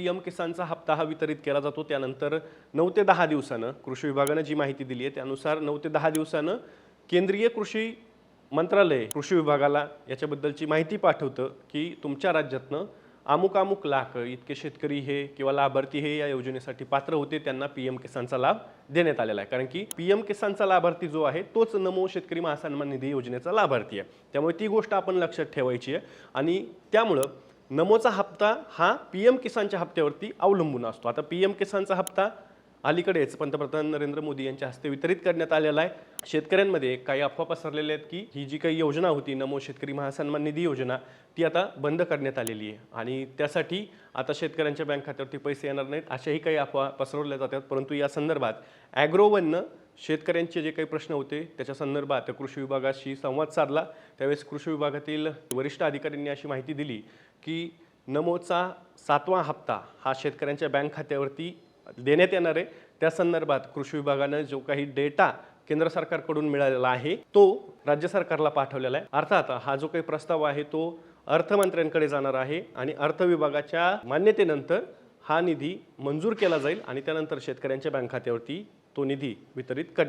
P M किसानचा हप्ता हा वितरित केला जातो. त्यानंतर नऊ ते दहा दिवसानं कृषी विभागानं जी माहिती दिली आहे त्यानुसार नऊ ते दहा दिवसानं केंद्रीय कृषी मंत्रालय कृषी विभागाला याच्याबद्दलची माहिती पाठवतं की तुमच्या राज्यातनं अमुक अमुक लाख इतके शेतकरी हे किंवा लाभार्थी हे या योजनेसाठी पात्र होते त्यांना पी एम किसानचा लाभ देण्यात आलेला आहे. कारण की पी एम किसानचा लाभार्थी जो आहे तोच नमो शेतकरी महासन्मान निधी योजनेचा लाभार्थी आहे. त्यामुळे ती गोष्ट आपण लक्षात ठेवायची आहे आणि त्यामुळं नमोचा हप्ता हा पी एम किसानच्या हप्त्यावरती अवलंबून असतो. आता पी एम किसानचा हप्ता अलीकडेच पंतप्रधान नरेंद्र मोदी यांच्या हस्ते वितरित करण्यात आलेला आहे. शेतकऱ्यांमध्ये काही अफवा पसरलेल्या आहेत की ही जी काही योजना होती नमो शेतकरी महासन्मान निधी योजना ती आता बंद करण्यात आलेली आहे. आणि त्यासाठी आता शेतकऱ्यांच्या बँक खात्यावरती पैसे येणार नाहीत अशाही काही अफवा पसरवल्या जातात. परंतु या संदर्भात ॲग्रोवननं शेतकऱ्यांचे जे काही प्रश्न होते त्याच्या संदर्भात कृषी विभागाशी संवाद साधला. त्यावेळेस कृषी विभागातील वरिष्ठ अधिकाऱ्यांनी अशी माहिती दिली की नमोचा सातवा हप्ता हा शेतकऱ्यांच्या बँक खात्यावरती देण्यात येणार आहे. त्या संदर्भात कृषी विभागानं जो काही डेटा केंद्र सरकारकडून मिळालेला आहे तो राज्य सरकारला पाठवलेला आहे. अर्थात हा जो काही प्रस्ताव आहे तो अर्थमंत्र्यांकडे जाणार आहे आणि अर्थ विभागाच्या मान्यतेनंतर हा निधी मंजूर केला जाईल आणि त्यानंतर शेतकऱ्यांच्या बँक खात्यावरती तो निधी वितरित करण्यात